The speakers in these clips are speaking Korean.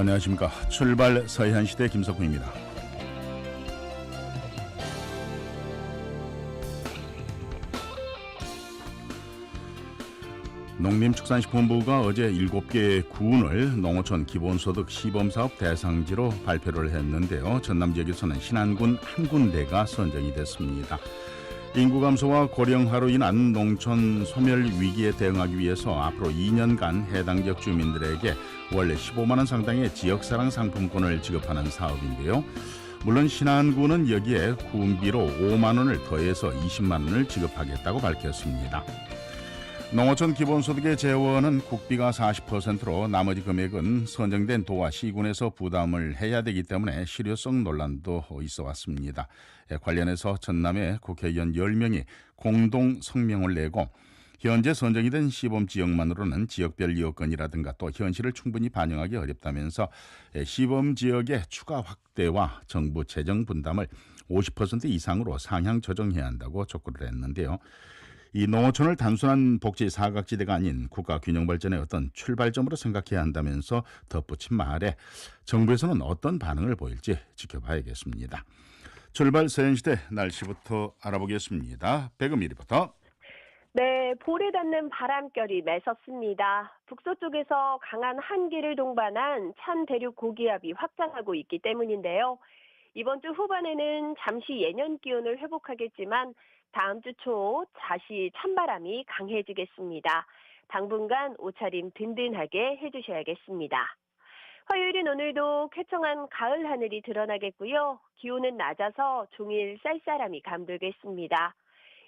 안녕하십니까. 출발 서해안 시대 김석훈입니다. 농림축산식품부가 어제 7개의 군을 농어촌 기본소득 시범사업 대상지로 발표를 했는데요. 전남 지역에서는 신안군 한 군데가 선정이 됐습니다. 인구 감소와 고령화로 인한 농촌 소멸 위기에 대응하기 위해서 앞으로 2년간 해당 지역 주민들에게 원래 15만 원 상당의 지역사랑 상품권을 지급하는 사업인데요. 물론 신안군은 여기에 군비로 5만 원을 더해서 20만 원을 지급하겠다고 밝혔습니다. 농어촌 기본소득의 재원은 국비가 40%로 나머지 금액은 선정된 도와 시군에서 부담을 해야 되기 때문에 실효성 논란도 있어 왔습니다. 예, 관련해서 전남의 국회의원 10명이 공동 성명을 내고 현재 선정이 된 시범 지역만으로는 지역별 여건이라든가 또 현실을 충분히 반영하기 어렵다면서 예, 시범 지역의 추가 확대와 정부 재정 분담을 50% 이상으로 상향 조정해야 한다고 촉구를 했는데요. 이 농어촌을 단순한 복지 사각지대가 아닌 국가 균형 발전의 어떤 출발점으로 생각해야 한다면서 덧붙인 말에 정부에서는 어떤 반응을 보일지 지켜봐야겠습니다. 출발 서현시대 날씨부터 알아보겠습니다. 백음이 리포터. 네, 볼에 닿는 바람결이 매섭습니다. 북서쪽에서 강한 한기를 동반한 찬 대륙 고기압이 확장하고 있기 때문인데요. 이번 주 후반에는 잠시 예년 기온을 회복하겠지만 다음 주 초 다시 찬바람이 강해지겠습니다. 당분간 옷차림 든든하게 해주셔야겠습니다. 화요일인 오늘도 쾌청한 가을 하늘이 드러나겠고요. 기온은 낮아서 종일 쌀쌀함이 감돌겠습니다.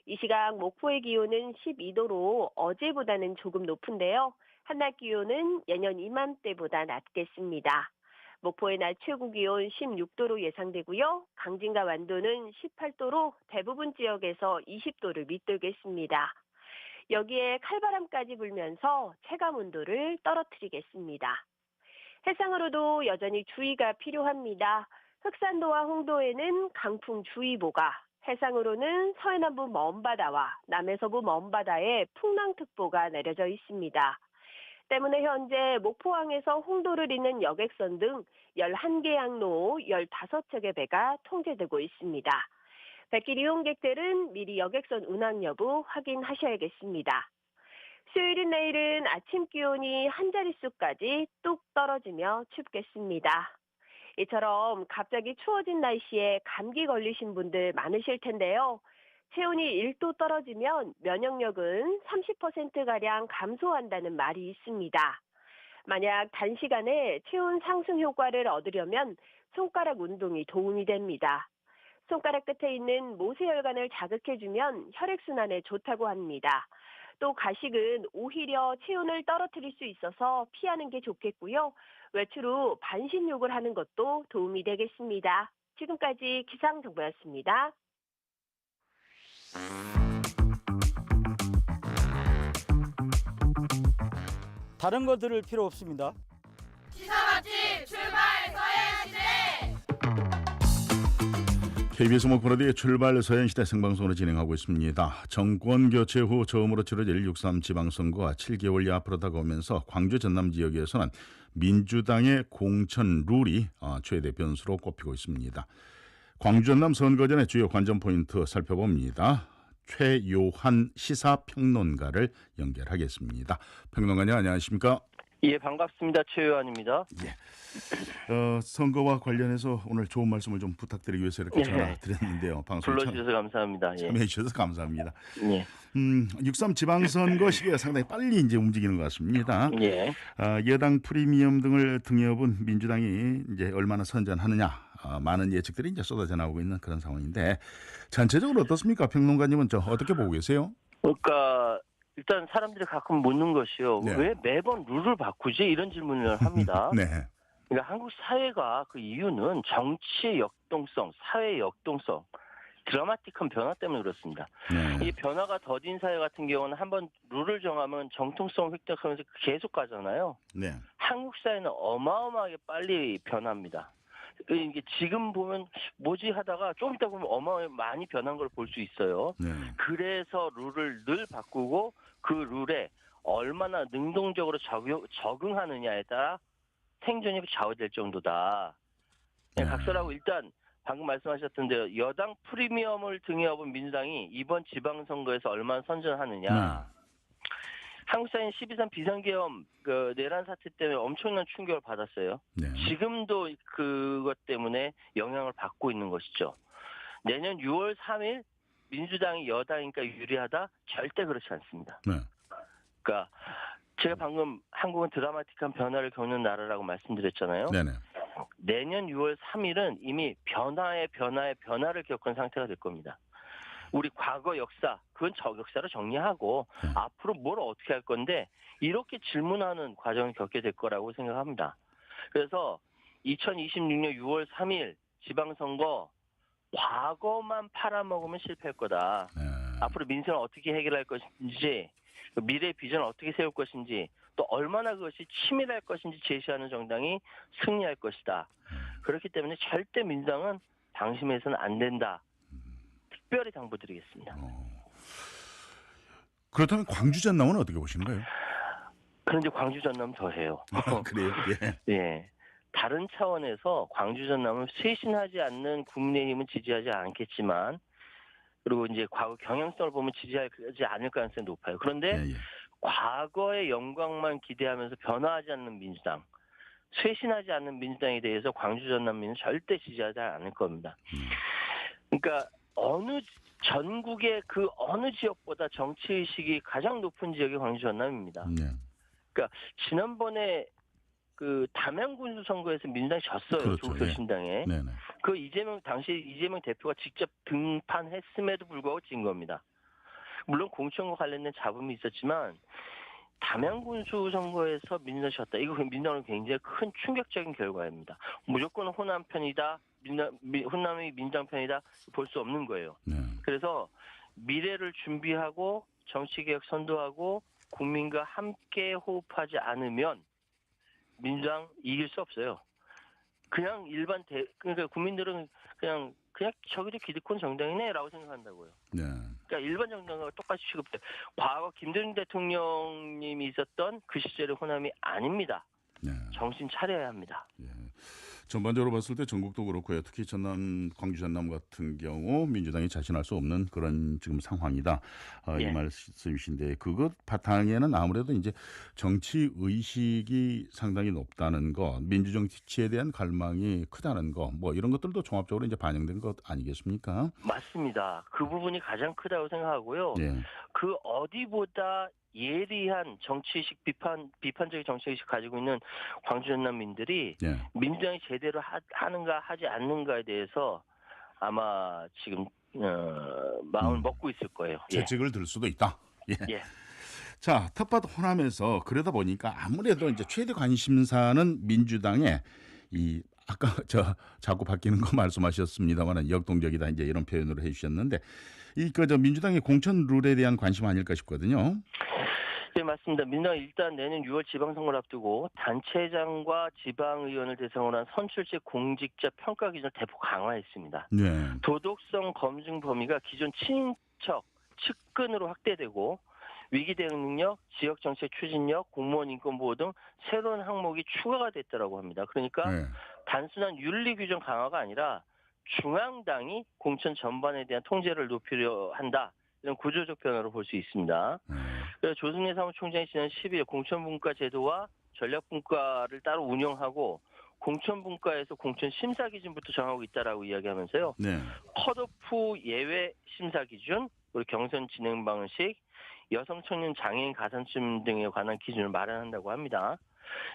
이 시각 목포의 기온은 12도로 어제보다는 조금 높은데요. 한낮 기온은 예년 이맘때보다 낮겠습니다. 목포의 낮 최고 기온 16도로 예상되고요. 강진과 완도는 18도로 대부분 지역에서 20도를 밑돌겠습니다. 여기에 칼바람까지 불면서 체감 온도를 떨어뜨리겠습니다. 해상으로도 여전히 주의가 필요합니다. 흑산도와 홍도에는 강풍 주의보가, 해상으로는 서해남부 먼바다와 남해서부 먼바다에 풍랑특보가 내려져 있습니다. 때문에 현재 목포항에서 홍도를 잇는 여객선 등 11개 항로 15척의 배가 통제되고 있습니다. 백길 이용객들은 미리 여객선 운항 여부 확인하셔야겠습니다. 수요일인 내일은 아침 기온이 한 자릿수까지 뚝 떨어지며 춥겠습니다. 이처럼 갑자기 추워진 날씨에 감기 걸리신 분들 많으실 텐데요. 체온이 1도 떨어지면 면역력은 30%가량 감소한다는 말이 있습니다. 만약 단시간에 체온 상승 효과를 얻으려면 손가락 운동이 도움이 됩니다. 손가락 끝에 있는 모세혈관을 자극해주면 혈액순환에 좋다고 합니다. 또 가식은 오히려 체온을 떨어뜨릴 수 있어서 피하는 게 좋겠고요. 외출 후 반신욕을 하는 것도 도움이 되겠습니다. 지금까지 기상정보였습니다. 다른 거 들을 필요 없습니다. 시사 KBS 목포라디오 출발 서현시대 생방송으로 진행하고 있습니다. 정권 교체 후 처음으로 치러질 6.3 지방선거가 7개월이 앞으로 다가오면서 광주 전남 지역에서는 민주당의 공천 룰이 어, 최대 변수로 꼽히고 있습니다. 광주 전남 선거전의 주요 관전 포인트 살펴봅니다. 최요한 시사평론가를 연결하겠습니다. 평론가님 안녕하십니까? 예, 반갑습니다. 최요한입니다. 어, 선거와 관련해서 오늘 좋은 말씀을 좀 부탁드리기 위해서 이렇게 예. 전화 드렸는데요. 방송 참, 불러주셔서 감사합니다. 예. 참여해 주셔서 감사합니다. 예. 음, 6.3 지방선거 시기가 상당히 빨리 이제 움직이는 것 같습니다. 예. 아, 여당 프리미엄 등을 등여본 민주당이 이제 얼마나 선전하느냐, 아, 많은 예측들이 이제 쏟아져 나오고 있는 그런 상황인데 전체적으로 어떻습니까? 평론가님은 저 어떻게 보고 계세요? 그러니까 일단 사람들이 가끔 묻는 것이요. 네. 왜 매번 룰을 바꾸지? 이런 질문을 합니다. 네, 그러니까 한국 사회가 그 이유는 정치의 역동성, 사회의 역동성, 드라마틱한 변화 때문에 그렇습니다. 네, 이 변화가 더딘 사회 같은 경우는 한번 룰을 정하면 정통성 획득하면서 계속 가잖아요. 네, 한국 사회는 어마어마하게 빨리 변합니다. 그 이게 지금 보면 뭐지 하다가 좀 이따 보면 어마어마하게 많이 변한 걸 볼 수 있어요. 네, 그래서 룰을 늘 바꾸고 그 룰에 얼마나 능동적으로 적용, 적응하느냐에 따라 생존이 좌우될 정도다. 네, 네. 각설하고 일단 방금 말씀하셨던데요. 여당 프리미엄을 등에 업은 민주당이 이번 지방선거에서 얼마나 선전하느냐. 네. 한국 사인 12.3 비상계엄 그 내란 사태 때문에 엄청난 충격을 받았어요. 네. 지금도 그것 때문에 영향을 받고 있는 것이죠. 내년 6월 3일 민주당이 여당이니까 유리하다? 절대 그렇지 않습니다. 네. 그러니까 제가 방금 한국은 드라마틱한 변화를 겪는 나라라고 말씀드렸잖아요. 네네. 내년 6월 3일은 이미 변화의 변화의 변화를 겪은 상태가 될 겁니다. 우리 과거 역사, 그건 저격사로 정리하고 네. 앞으로 뭘 어떻게 할 건데 이렇게 질문하는 과정을 겪게 될 거라고 생각합니다. 그래서 2026년 6월 3일 지방선거 과거만 팔아먹으면 실패할 거다. 네. 앞으로 민생을 어떻게 해결할 것인지 그 미래 비전을 어떻게 세울 것인지 또 얼마나 그것이 치밀할 것인지 제시하는 정당이 승리할 것이다. 그렇기 때문에 절대 민주당은 방심해서는 안 된다. 특별히 당부드리겠습니다. 어. 그렇다면 광주 전남은 어떻게 보시는가요? 그런데 광주 전남 더해요. 아, 그래요? 예. 예. 다른 차원에서 광주 전남은 쇄신하지 않는 국민의힘은 지지하지 않겠지만 그리고 이제 과거 경향성을 보면 지지하지 않을 가능성이 높아요. 그런데 예, 예. 과거의 영광만 기대하면서 변화하지 않는 민주당, 쇄신하지 않는 민주당에 대해서 광주 전남민은 절대 지지하지 않을 겁니다. 그러니까 어느 전국의 그 어느 지역보다 정치 의식이 가장 높은 지역이 광주 전남입니다. 네. 지난번에 그 담양군수 선거에서 민주당이 졌어요. 그렇죠. 조국혁신당에. 네 네. 그 이재명 당시 이재명 대표가 직접 등판했음에도 불구하고 진 겁니다. 물론 공천과 관련된 잡음이 있었지만 담양군수 선거에서 민주당이 졌다. 이거 민주당은 굉장히 큰 충격적인 결과입니다. 무조건 호남 편이다. 민주당, 미- 호남이 민주당 편이다. 볼 수 없는 거예요. 네. 그래서 미래를 준비하고 정치개혁 선도하고 국민과 함께 호흡하지 않으면 민주당 이길 수 없어요. 그냥 일반 대 그러니까 국민들은 그냥 그냥 저기도 기득권 정당이네라고 생각한다고요. 네. 그러니까 일반 정당과 똑같이 취급해. 과거 김대중 대통령님이 있었던 그 시절의 호남이 아닙니다. 네. 정신 차려야 합니다. 예. 전반적으로 봤을 때 전국도 그렇고요. 특히 전남, 광주 전남 같은 경우 민주당이 자신할 수 없는 그런 지금 상황이다. 아, 이 예. 말씀이신데 그것 바탕에는 아무래도 이제 정치 의식이 상당히 높다는 것, 민주정치에 대한 갈망이 크다는 것, 뭐 이런 것들도 종합적으로 이제 반영된 것 아니겠습니까? 맞습니다. 그 부분이 가장 크다고 생각하고요. 예. 그 어디보다 예리한 정치의식 비판 비판적인 정치의식 가지고 있는 광주 전남민들이 예. 민주당이 제대로 하, 하는가 하지 않는가에 대해서 아마 지금 어, 마음을 음. 먹고 있을 거예요. 예. 채찍을 들 수도 있다. 예. 예. 자, 텃밭 호남에서 그러다 보니까 아무래도 이제 최대 관심사는 민주당의 이 아까 저 자꾸 바뀌는 거 말씀하셨습니다만은 역동적이다 이제 이런 표현으로 해주셨는데 이그저 민주당의 공천 룰에 대한 관심 아닐까 싶거든요. 네, 맞습니다. 민주당 일단 내년 6월 지방선거를 앞두고 단체장과 지방의원을 대상으로 한 선출직 공직자 평가 기준을 대폭 강화했습니다. 네. 도덕성 검증 범위가 기존 친척, 측근으로 확대되고 위기 대응 능력, 지역 정책 추진력, 공무원 인권 보호 등 새로운 항목이 추가가 됐다라고 합니다. 그러니까 네. 단순한 윤리 규정 강화가 아니라 중앙당이 공천 전반에 대한 통제를 높이려 한다. 이런 구조적 변화로 볼 수 있습니다. 네. 그래서 조승래 사무총장이 지난 10일 공천분과 제도와 전략분과를 따로 운영하고 공천분과에서 공천 심사 기준부터 정하고 있다라고 이야기하면서요. 네. 컷오프 예외 심사 기준, 그리고 경선 진행 방식, 여성 청년 장애인 가산점 등에 관한 기준을 마련한다고 합니다.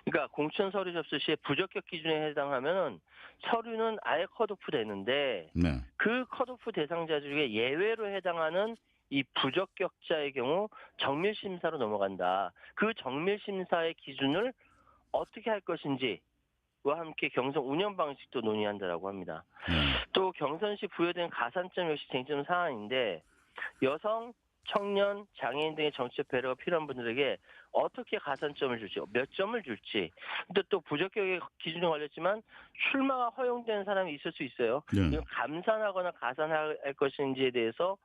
그러니까 공천 서류 접수 시에 부적격 기준에 해당하면 서류는 아예 컷오프 되는데 네. 그 컷오프 대상자 중에 예외로 해당하는 이 부적격자의 경우 정밀 심사로 넘어간다. 그 정밀 심사의 기준을 어떻게 할 것인지 와 함께 경선 운영 방식도 논의한다라고 합니다. 네. 또 경선 시 부여된 가산점 역시 쟁점 사안인데 여성, 청년, 장애인 등의 정치적 배려가 필요한 분들에게 어떻게 가산점을 줄지, 몇 점을 줄지. 근데 또 부적격의 기준에 걸렸지만 출마가 허용되는 사람이 있을 수 있어요. 네. 감산하거나 가산할 것인지에 대해서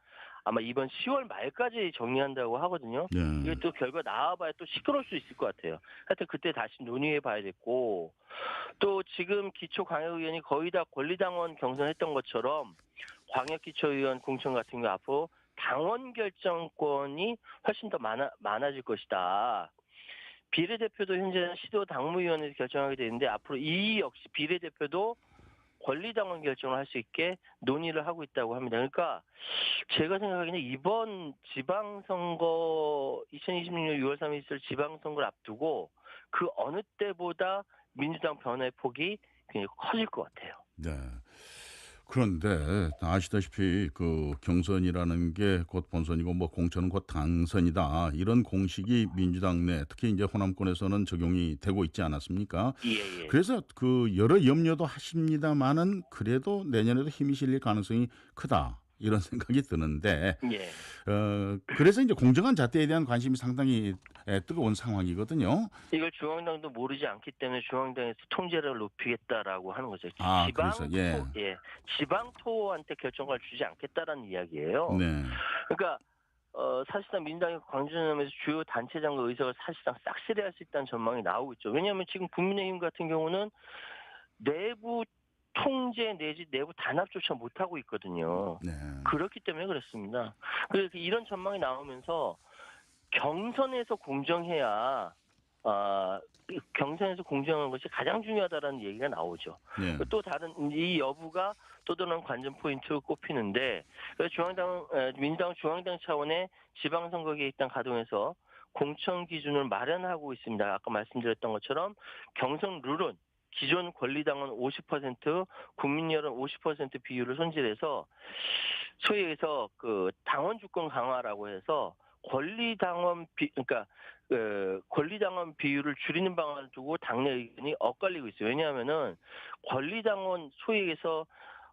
아마 이번 10월 말까지 정리한다고 하거든요. 예. 이게 또 결과 나와봐야 또 시끄러울 수 있을 것 같아요. 하여튼 그때 다시 논의해 봐야겠고 또 지금 기초 광역의원이 거의 다 권리당원 경선했던 것처럼 광역기초의원 공천 같은 경우 앞으로 당원 결정권이 훨씬 더 많아, 많아질 것이다. 비례대표도 현재는 시도 당무위원회에서 결정하게 되는데 앞으로 이 역시 비례대표도 권리당원 결정을 할 수 있게 논의를 하고 있다고 합니다. 그러니까 제가 생각하기에는 이번 지방선거 2026년 6월 3일 있을 지방선거를 앞두고 그 어느 때보다 민주당 변화의 폭이 굉장히 커질 것 같아요. 네. 그런데 아시다시피 그 경선이라는 게 곧 본선이고 뭐 공천은 곧 당선이다 이런 공식이 민주당 내 특히 이제 호남권에서는 적용이 되고 있지 않았습니까? 예, 예. 그래서 그 여러 염려도 하십니다만은 그래도 내년에도 힘이 실릴 가능성이 크다 이런 생각이 드는데 예. 어 그래서 이제 공정한 잣대에 대한 관심이 상당히 에, 뜨거운 상황이거든요. 이걸 중앙당도 모르지 않기 때문에 중앙당에서 통제를 높이겠다라고 하는 거죠. 아, 지방 그래서, 예. 토, 예, 지방 토한테 결정권을 주지 않겠다라는 이야기예요. 네. 그러니까 어, 사실상 민주당이 광주전함에서 주요 단체장과 의석을 사실상 싹쓸이할 수 있다는 전망이 나오고 있죠. 왜냐하면 지금 국민의힘 같은 경우는 내부 통제 내지 내부 단합조차 못하고 있거든요. 네. 그렇기 때문에 그렇습니다. 그래서 이런 전망이 나오면서 경선에서 공정해야 아, 이 경선에서 공정한 것이 가장 중요하다라는 얘기가 나오죠. 네. 또 다른 이 여부가 또 다른 관전 포인트로 꼽히는데 그래서 중앙당 에, 민주당 중앙당 차원의 지방선거 계획당 가동해서 공천 기준을 마련하고 있습니다. 아까 말씀드렸던 것처럼 경선 룰은 기존 권리당원 50%, 국민 여론 50% 비율을 손질해서 소위 해서 그 당원 주권 강화라고 해서 권리당원 비 그러니까 그 권리당원 비율을 줄이는 방안을 두고 당내 의견이 엇갈리고 있어요. 왜냐하면은 권리당원 소위 해서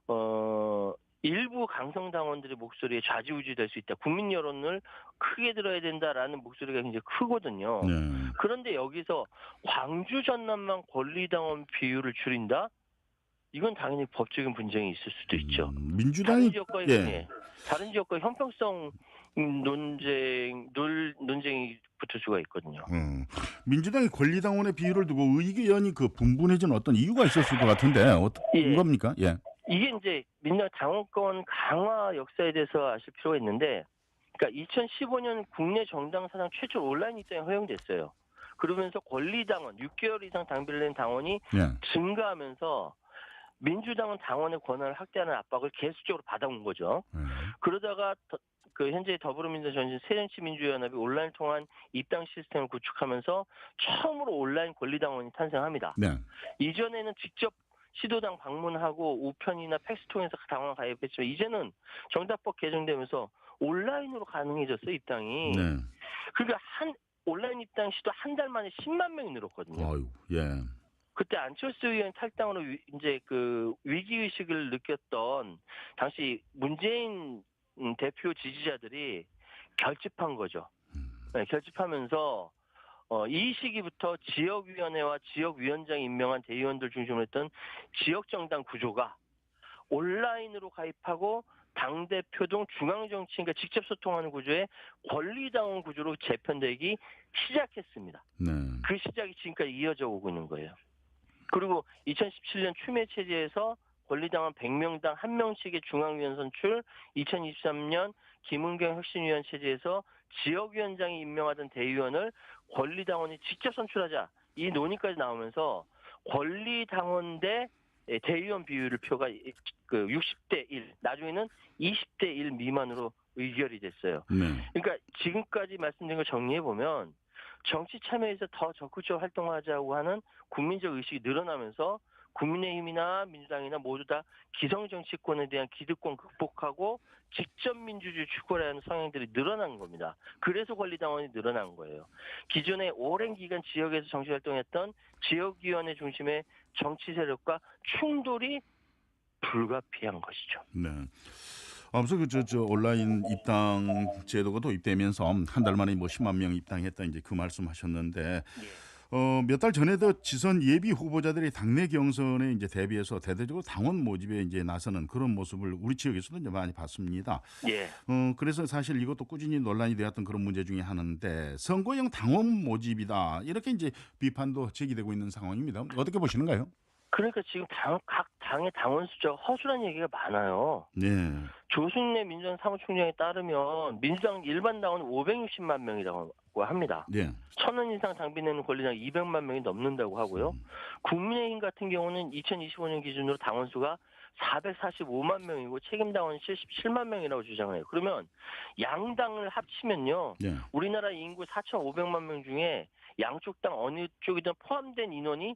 어 일부 강성 당원들의 목소리에 좌지우지될 수 있다. 국민 여론을 크게 들어야 된다라는 목소리가 굉장히 크거든요. 네. 그런데 여기서 광주 전남만 권리당원 비율을 줄인다? 이건 당연히 법적인 분쟁이 있을 수도 있죠. 음, 다른 민주당이 지역과 예. 예. 다른 지역과 형평성 논쟁 논 논쟁이 붙을 수가 있거든요. 음, 민주당이 권리당원의 비율을 두고 의견이 그 분분해진 어떤 이유가 있었을 것 같은데 어떤 예. 겁니까? 예. 이게 이제 민주당 당원권 강화 역사에 대해서 아실 필요가 있는데, 그러니까 2015년 국내 정당 사상 최초 온라인 입장이 허용됐어요. 그러면서 권리당원 6개월 이상 당비를 낸 당원이 예. 증가하면서 민주당은 당원의 권한을 확대하는 압박을 계속적으로 받아온 거죠. 예. 그러다가 더- 그 현재 더불어민주당 전신 새정치민주연합이 온라인 통한 입당 시스템을 구축하면서 처음으로 온라인 권리당원이 탄생합니다. 네. 이전에는 직접 시도당 방문하고 우편이나 팩스 통해서 당원 가입했지만 이제는 정답법 개정되면서 온라인으로 가능해졌어요 입당이. 네. 그러니까 한 온라인 입당 시도 한 달 만에 10만 명이 늘었거든요. 아유, 예. 그때 안철수 의원 탈당으로 위- 이제 그 위기 의식을 느꼈던 당시 문재인 음, 대표 지지자들이 결집한 거죠. 음. 네, 결집하면서 어, 이 시기부터 지역위원회와 지역위원장 임명한 대의원들 중심으로 했던 지역정당 구조가 온라인으로 가입하고 당대표 등 중앙정치인과 직접 소통하는 구조의 권리당원 구조로 재편되기 시작했습니다. 네. 그 시작이 지금까지 이어져 오고 있는 거예요. 그리고 2017년 추미애 체제에서 권리당원 100명당 1명씩의 중앙위원 선출, 2023년 김은경 혁신위원 체제에서 지역위원장이 임명하던 대의원을 권리당원이 직접 선출하자 이 논의까지 나오면서 권리당원 대 대의원 비율을 표가 그 60대 1, 나중에는 20대 1 미만으로 의결이 됐어요. 네. 그러니까 지금까지 말씀드린 걸 정리해 보면 정치 참여에서 더 적극적 으로 활동하자고 하는 국민적 의식이 늘어나면서 국민의힘이나 민주당이나 모두 다 기성 정치권에 대한 기득권 극복하고 직접 민주주의 추구를 하는 성향들이 늘어난 겁니다. 그래서 권리당원이 늘어난 거예요. 기존에 오랜 기간 지역에서 정치 활동했던 지역위원회 중심의 정치 세력과 충돌이 불가피한 것이죠. 네. 앞서 그저 저 온라인 입당 제도가 도입되면서 한 달 만에 뭐 10만 명 입당했다 이제 그 말씀하셨는데 어, 몇 달 전에도 지선 예비 후보자들이 당내 경선에 이제 대비해서 대대적으로 당원 모집에 이제 나서는 그런 모습을 우리 지역에서도 이제 많이 봤습니다. 예. 어, 그래서 사실 이것도 꾸준히 논란이 되었던 그런 문제 중에 하나인데 선거용 당원 모집이다 이렇게 이제 비판도 제기되고 있는 상황입니다. 어떻게 보시는가요? 그러니까 지금 당, 각 당의 당원 숫자가 허술한 얘기가 많아요. 네. 조승래 민주당 사무총장에 따르면 민주당 일반 당원 560만 명이라고 합니다. 네. 천원 이상 당비 내는 권리당 200만 명이 넘는다고 하고요. 음. 국민의힘 같은 경우는 2025년 기준으로 당원 수가 445만 명이고 책임 당원 77만 명이라고 주장을 해요. 그러면 양당을 합치면요. 네. 우리나라 인구 4,500만 명 중에 양쪽 당 어느 쪽이든 포함된 인원이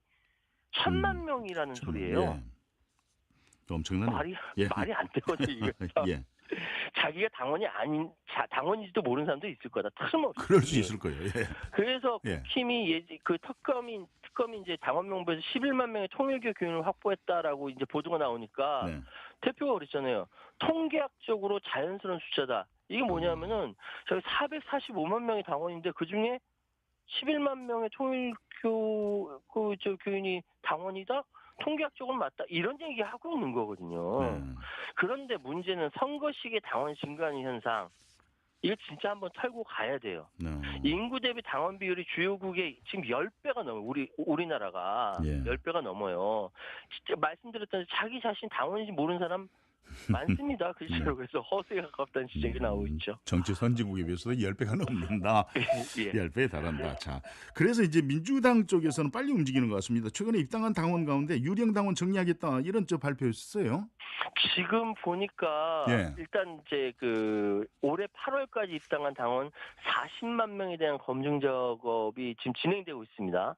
천만 음, 명이라는 참, 소리예요. 예. 엄청나네. 말이 예. 말이 안 되거든요. 예. 자기가 당원이 아닌 자, 당원인지도 모르는 사람도 있을 거다. 틀림없이. 그럴 수 있을 거예요. 예. 그래서 예. 국힘이 예지 그 특검이 특검이 이제 당원 명부에서 11만 명의 통일교 교인을 확보했다라고 이제 보도가 나오니까 네. 대표가 그랬잖아요. 통계학적으로 자연스러운 숫자다. 이게 뭐냐면은 저희 445만 명의 당원인데 그 중에 11만 명의 통일교 그저 교인이 당원이다. 통계학적으로 맞다. 이런 얘기 하고 있는 거거든요. 네. 그런데 문제는 선거식의 당원 증가하는 현상. 이거 진짜 한번 털고 가야 돼요. 네. 인구 대비 당원 비율이 주요국에 지금 10배가 넘어요. 우리 우리나라가 예. 10배가 넘어요. 진짜 말씀드렸던 자기 자신 당원인지 모르는 사람 많습니다. 글쎄요. 그래서 허세에 가깝다는 지적이 나오고 음, 있죠. 정치 선진국에 비해서도 10배가 넘는다. 예. 10배에 달한다. 자, 그래서 이제 민주당 쪽에서는 빨리 움직이는 것 같습니다. 최근에 입당한 당원 가운데 유령 당원 정리하겠다 이런 저 발표했어요. 지금 보니까 예. 일단 이제 그 올해 8월까지 입당한 당원 40만 명에 대한 검증 작업이 지금 진행되고 있습니다.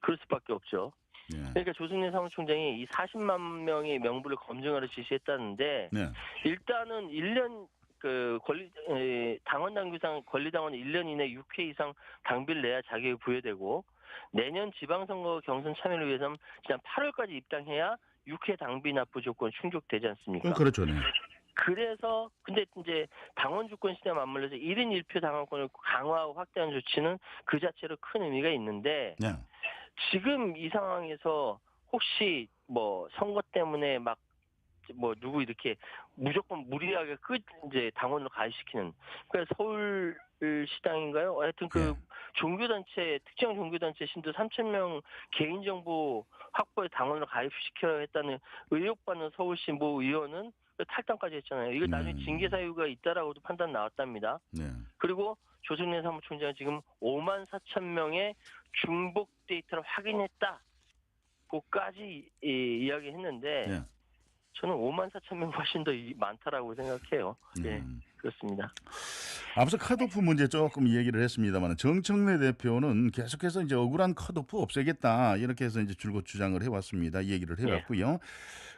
그럴 수밖에 없죠. 예. 그러니까 조승래 사무총장이 이 40만 명의 명부를 검증하러 지시했다는데 네. 일단은 1년 그 권리 에, 당원 당규상 권리 당원 1년 이내 6회 이상 당비를 내야 자격이 부여되고 내년 지방선거 경선 참여를 위해서는 지난 8월까지 입당해야 6회 당비 납부 조건 충족되지 않습니까? 어, 그렇죠. 네. 그래서 근데 이제 당원 주권 시대에 맞물려서 1인 1표 당원권을 강화하고 확대하는 조치는 그 자체로 큰 의미가 있는데 네. 지금 이 상황에서 혹시 뭐 선거 때문에 막 뭐 누구 이렇게 무조건 무리하게 끝 이제 당원으로 가입시키는 그러니까 서울 시당인가요? 하여튼 그 네. 종교단체 특정 종교단체 신도 3천 명 개인정보 확보에 당원으로 가입시켜야 했다는 의혹받는 서울시 모 의원은 탈당까지 했잖아요. 이거 나중에 네. 징계 사유가 있다라고도 판단 나왔답니다. 네. 그리고 조승래 사무총장은 지금 5만 4천 명의 중복 데이터를 확인했다. 고까지 이, 야기 했는데 네. 저는 5만 4천 명 훨씬 더 이- 많다라고 생각해요. 네, 음. 그렇습니다. 앞서 컷오프 문제 조금 얘기를 했습니다만 정청래 대표는 계속해서 이제 억울한 컷오프 없애겠다 이렇게 해서 이제 줄곧 주장을 해왔습니다. 이 얘기를 해왔고요.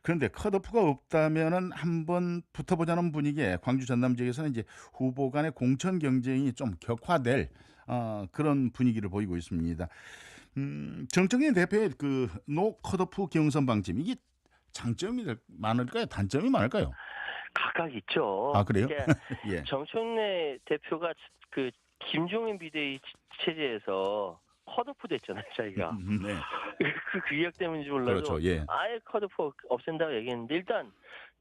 그런데 컷오프가 없다면은 한번 붙어보자는 분위기에 광주 전남 지역에서는 이제 후보 간의 공천 경쟁이 좀 격화될 어, 그런 분위기를 보이고 있습니다. 음, 정청래 대표의 그 노 컷오프 경선 방침 이게 장점이 많을까요? 단점이 많을까요? 각각 있죠. 아, 그래요? 예. 정청래 대표가 그 김종인 비대위 체제에서 컷오프 됐잖아요, 자기가. 음, 네. 그 기억 때문인지 몰라도 그렇죠. 예. 아예 컷오프 없앤다고 얘기했는데 일단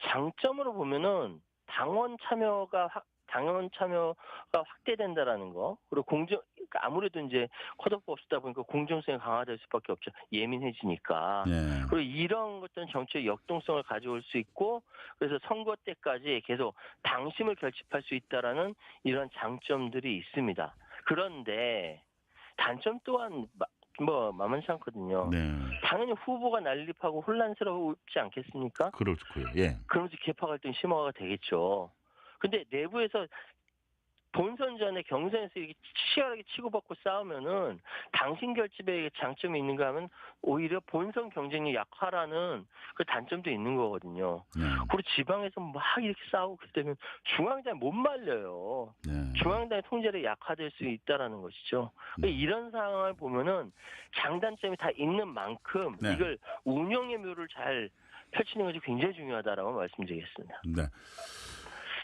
장점으로 보면은 당원 참여가 확 당원 참여가 확대된다라는 거 그리고 공정 그러니까 아무래도 이제 컷오프 없다 보니까 공정성이 강화될 수밖에 없죠 예민해지니까 네. 그리고 이런 것들은 정치의 역동성을 가져올 수 있고 그래서 선거 때까지 계속 당심을 결집할 수 있다라는 이런 장점들이 있습니다 그런데 단점 또한 마- 뭐 만만치 않거든요 네. 당연히 후보가 난립하고 혼란스럽지 않겠습니까? 그렇고요. 예. 그러면서 개파 갈등 심화가 되겠죠. 근데 내부에서 본선 전에 경선에서 이렇게 치열하게 치고받고 싸우면은 당신 결집에 장점이 있는가 하면 오히려 본선 경쟁력 약화라는 그 단점도 있는 거거든요. 네. 그리고 지방에서 막 이렇게 싸우고 그러면 중앙당이 못 말려요. 네. 중앙당의 통제력이 약화될 수 있다라는 것이죠. 음. 그러니까 이런 상황을 보면은 장단점이 다 있는 만큼 네. 이걸 운영의 묘를 잘 펼치는 것이 굉장히 중요하다라고 말씀드리겠습니다. 네.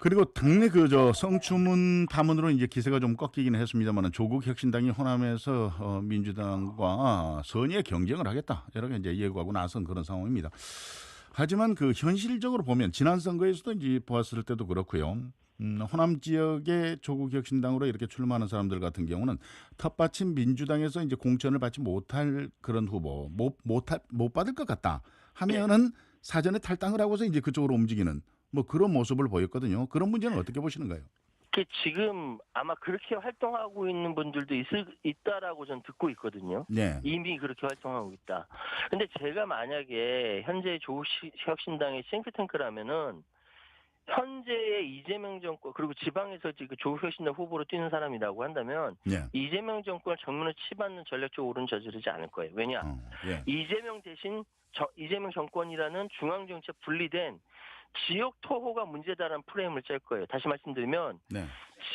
그리고 당내 그 저 성추문 파문으로 이제 기세가 좀 꺾이긴 했습니다만 조국 혁신당이 호남에서 어, 민주당과 선의의 경쟁을 하겠다 이렇게 이제 예고하고 나선 그런 상황입니다. 하지만 그 현실적으로 보면 지난 선거에서도 이제 보았을 때도 그렇고요. 음, 호남 지역의 조국 혁신당으로 이렇게 출마하는 사람들 같은 경우는 텃밭인 민주당에서 이제 공천을 받지 못할 그런 후보 못, 못, 하- 못 받을 것 같다 하면은 사전에 탈당을 하고서 이제 그쪽으로 움직이는 뭐 그런 모습을 보였거든요. 그런 문제는 어떻게 보시는가요? 그 지금 아마 그렇게 활동하고 있는 분들도 있을, 있다라고 전 듣고 있거든요. 네. 이미 그렇게 활동하고 있다. 근데 제가 만약에 현재 조국혁신당의 싱크탱크라면은 현재의 이재명 정권 그리고 지방에서 지금 조국혁신당 후보로 뛰는 사람이라고 한다면 네. 이재명 정권을 정면으로 치받는 전략적 오른 저지르지 않을 거예요. 왜냐? 어, 예. 이재명 대신 저- 이재명 정권이라는 중앙정책 분리된 지역 토호가 문제다라는 프레임을 짤 거예요. 다시 말씀드리면 네.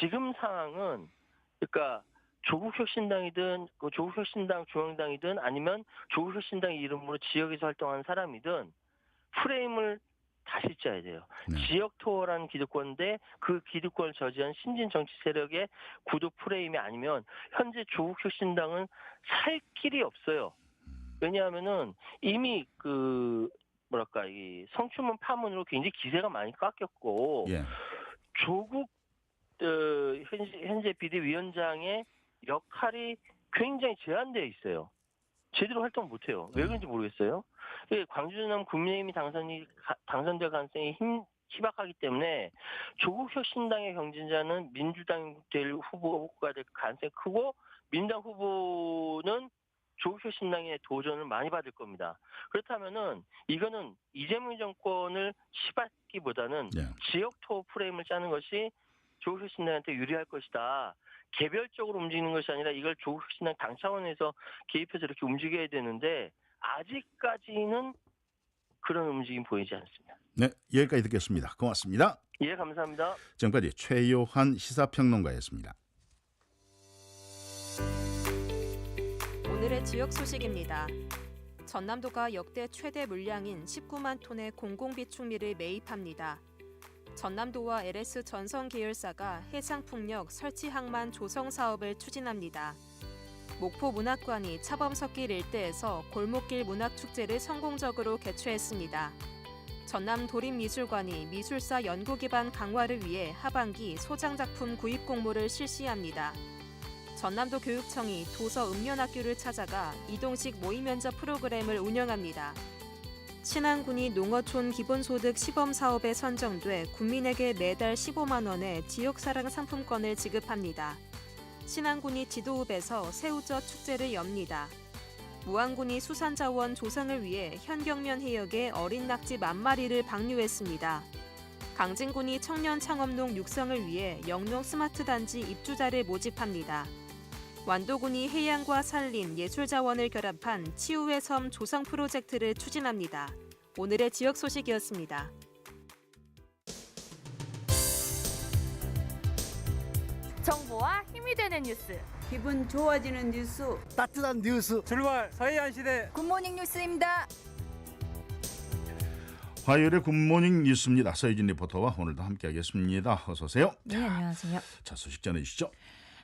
지금 상황은 그러니까 조국 혁신당이든 그 조국 혁신당 중앙당이든 아니면 조국 혁신당 이름으로 지역에서 활동하는 사람이든 프레임을 다시 짜야 돼요. 네. 지역 토어라는 기득권인데 그 기득권을 저지한 신진 정치 세력의 구도 프레임이 아니면 현재 조국 혁신당은 살 길이 없어요. 왜냐하면은 이미 그 뭐랄까 이 성추문 파문으로 굉장히 기세가 많이 깎였고 예. 조국 어, 현재, 현재 비대위원장의 역할이 굉장히 제한되어 있어요. 제대로 활동 못해요. 왜 그런지 모르겠어요. 예, 광주남 국민의힘이 당선이 가- 당선될 가능성이 힘, 희박하기 때문에 조국 혁신당의 경쟁자는 민주당 될 후보가 될 가능성이 크고 민당 후보는 조국 혁신당의 도전을 많이 받을 겁니다. 그렇다면은 이거는 이재명 정권을 치받기보다는 예. 지역 토 프레임을 짜는 것이 조국혁신당한테 유리할 것이다. 개별적으로 움직이는 것이 아니라 이걸 조국혁신당 당 차원에서 개입해서 이렇게 움직여야 되는데 아직까지는 그런 움직임 보이지 않습니다. 네. 여기까지 듣겠습니다. 고맙습니다. 예, 감사합니다. 지금까지 최요한 시사평론가였습니다. 지역 소식입니다. 전남도가 역대 최대 물량인 19만 톤의 공공비축미를 매입합니다. 전남도와 LS 전성 계열사가 해상풍력 설치 항만 조성 사업을 추진합니다. 목포 문학관이 차범석길 일대에서 골목길 문학축제를 성공적으로 개최했습니다. 전남 도립미술관이 미술사 연구 기반 강화를 위해 하반기 소장작품 구입 공모를 실시합니다. 전남도 교육청이 도서 읍면학교를 찾아가 이동식 모의 면접 프로그램을 운영합니다. 신안군이 농어촌 기본소득 시범 사업에 선정돼 국민에게 매달 15만 원의 지역사랑 상품권을 지급합니다. 신안군이 지도읍에서 새우젓 축제를 엽니다. 무안군이 수산자원 조성을 위해 현경면 해역에 어린 낙지 만 마리를 방류했습니다. 강진군이 청년 창업농 육성을 위해 영농 스마트 단지 입주자를 모집합니다. 완도군이 해양과 산림, 예술자원을 결합한 치유의 섬 조성 프로젝트를 추진합니다. 오늘의 지역 소식이었습니다. 정보와 힘이 되는 뉴스. 기분 좋아지는 뉴스 따뜻한 뉴스 출발 서해안 시대 굿모닝 뉴스입니다. 화요일의 굿모닝 뉴스입니다. 서희진 리포터와 오늘도 함께하겠습니다. 어서 오세요. 네, 안녕하세요. 자 소식 전해주시죠.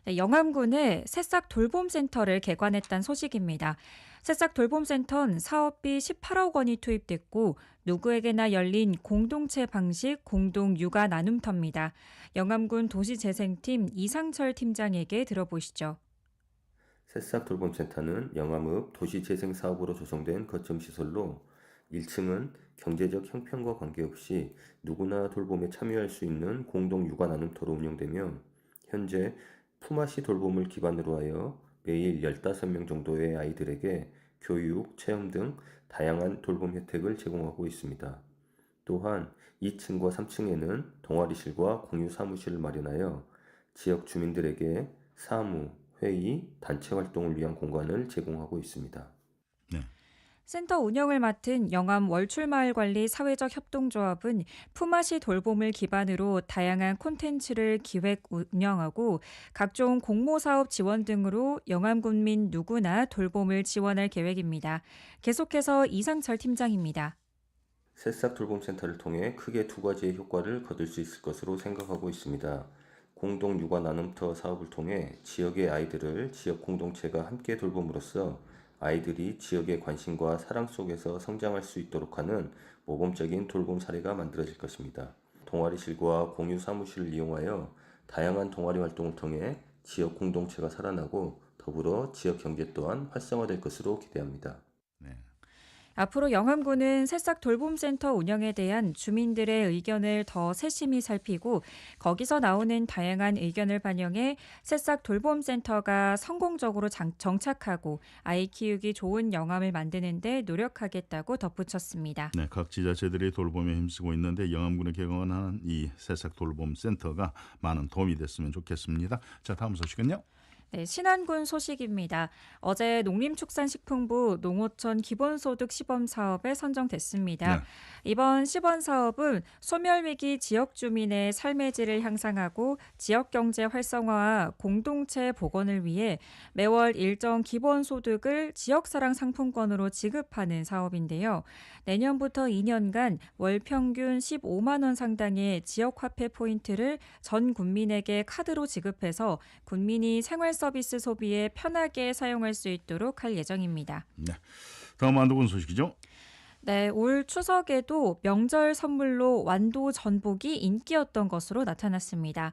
네, 영암군에 새싹 돌봄센터를 개관했다는 소식입니다. 새싹 돌봄센터는 사업비 18억 원이 투입됐고 누구에게나 열린 공동체 방식 공동 육아 나눔터입니다. 영암군 도시재생팀 이상철 팀장에게 들어보시죠. 새싹 돌봄센터는 영암읍 도시재생 사업으로 조성된 거점 시설로 1층은 경제적 형편과 관계없이 누구나 돌봄에 참여할 수 있는 공동 육아 나눔터로 운영되며 현재 품앗이 돌봄을 기반으로 하여 매일 15명 정도의 아이들에게 교육, 체험 등 다양한 돌봄 혜택을 제공하고 있습니다. 또한 2층과 3층에는 동아리실과 공유 사무실을 마련하여 지역 주민들에게 사무, 회의, 단체 활동을 위한 공간을 제공하고 있습니다. 센터 운영을 맡은 영암 월출마을관리 사회적 협동조합은 품앗이 돌봄을 기반으로 다양한 콘텐츠를 기획 운영하고 각종 공모사업 지원 등으로 영암 군민 누구나 돌봄을 지원할 계획입니다. 계속해서 이상철 팀장입니다. 새싹 돌봄센터를 통해 크게 두 가지의 효과를 거둘 수 있을 것으로 생각하고 있습니다. 공동 육아 나눔터 사업을 통해 지역의 아이들을 지역 공동체가 함께 돌봄으로써 아이들이 지역의 관심과 사랑 속에서 성장할 수 있도록 하는 모범적인 돌봄 사례가 만들어질 것입니다. 동아리실과 공유 사무실을 이용하여 다양한 동아리 활동을 통해 지역 공동체가 살아나고 더불어 지역 경제 또한 활성화될 것으로 기대합니다. 네. 앞으로 영암구는 새싹 돌봄센터 운영에 대한 주민들의 의견을 더 세심히 살피고 거기서 나오는 다양한 의견을 반영해 새싹 돌봄센터가 성공적으로 장- 정착하고 아이 키우기 좋은 영암을 만드는 데 노력하겠다고 덧붙였습니다. 네, 각 지자체들이 돌봄에 힘쓰고 있는데 영암군에 개관한 이 새싹 돌봄 센터가 많은 도움이 됐으면 좋겠습니다. 자, 다음 소식은요. 네, 신안군 소식입니다. 어제 농림축산식품부 농어촌 기본소득 시범 사업에 선정됐습니다. 네. 이번 시범 사업은 소멸위기 지역 주민의 삶의 질을 향상하고 지역 경제 활성화와 공동체 복원을 위해 매월 일정 기본소득을 지역사랑 상품권으로 지급하는 사업인데요. 내년부터 2년간 월 평균 15만 원 상당의 지역 화폐 포인트를 전 국민에게 카드로 지급해서 국민이 생활 서비스 소비에 편하게 사용할 수 있도록 할 예정입니다. 네. 다음 안도군 소식이죠. 네, 올 추석에도 명절 선물로 완도 전복이 인기였던 것으로 나타났습니다.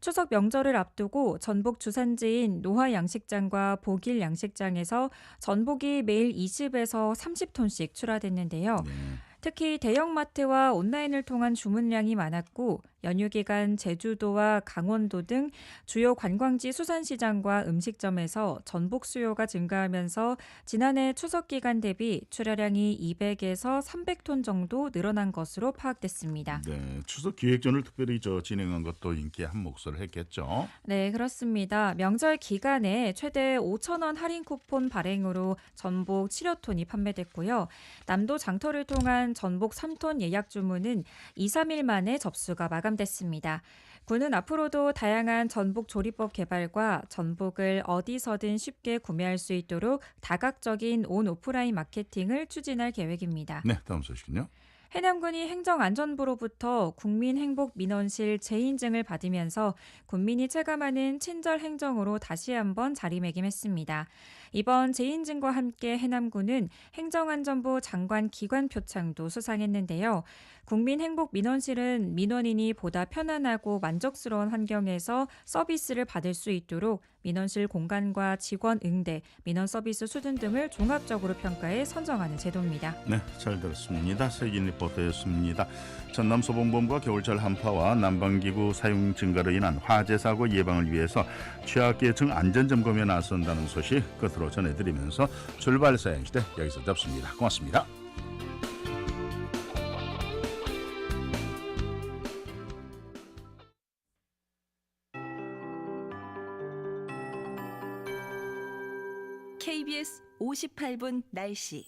추석 명절을 앞두고 전복 주산지인 노화 양식장과 복일 양식장에서 전복이 매일 20에서 30톤씩 출하됐는데요. 네. 특히 대형마트와 온라인을 통한 주문량이 많았고 연휴 기간 제주도와 강원도 등 주요 관광지 수산시장과 음식점에서 전복 수요가 증가하면서 지난해 추석 기간 대비 출하량이 200에서 300톤 정도 늘어난 것으로 파악됐습니다. 네, 추석 기획전을 특별히 저 진행한 것도 인기의 한 몫을 했겠죠. 네, 그렇습니다. 명절 기간에 최대 5천 원 할인 쿠폰 발행으로 전복 7여 톤이 판매됐고요. 남도 장터를 통한 전복 3톤 예약 주문은 2, 3일 만에 접수가 마감 됐습니다. 군은 앞으로도 다양한 전복 조리법 개발과 전복을 어디서든 쉽게 구매할 수 있도록 다각적인 온 오프라인 마케팅을 추진할 계획입니다. 네, 다음 소식은요. 해남군이 행정안전부로부터 국민행복민원실 재인증을 받으면서 국민이 체감하는 친절 행정으로 다시 한번 자리매김했습니다. 이번 재인증과 함께 해남군은 행정안전부 장관 기관 표창도 수상했는데요. 국민행복민원실은 민원인이 보다 편안하고 만족스러운 환경에서 서비스를 받을 수 있도록 민원실 공간과 직원 응대, 민원 서비스 수준 등을 종합적으로 평가해 선정하는 제도입니다. 네, 잘 들었습니다. 세긴 리포터였습니다. 전남 소방본부가 겨울철 한파와 난방기구 사용 증가로 인한 화재 사고 예방을 위해서 취약계층 안전 점검에 나선다는 소식 끝으로 전해드리면서 출발 사행시대 여기서 접습니다. 고맙습니다. 58분 날씨.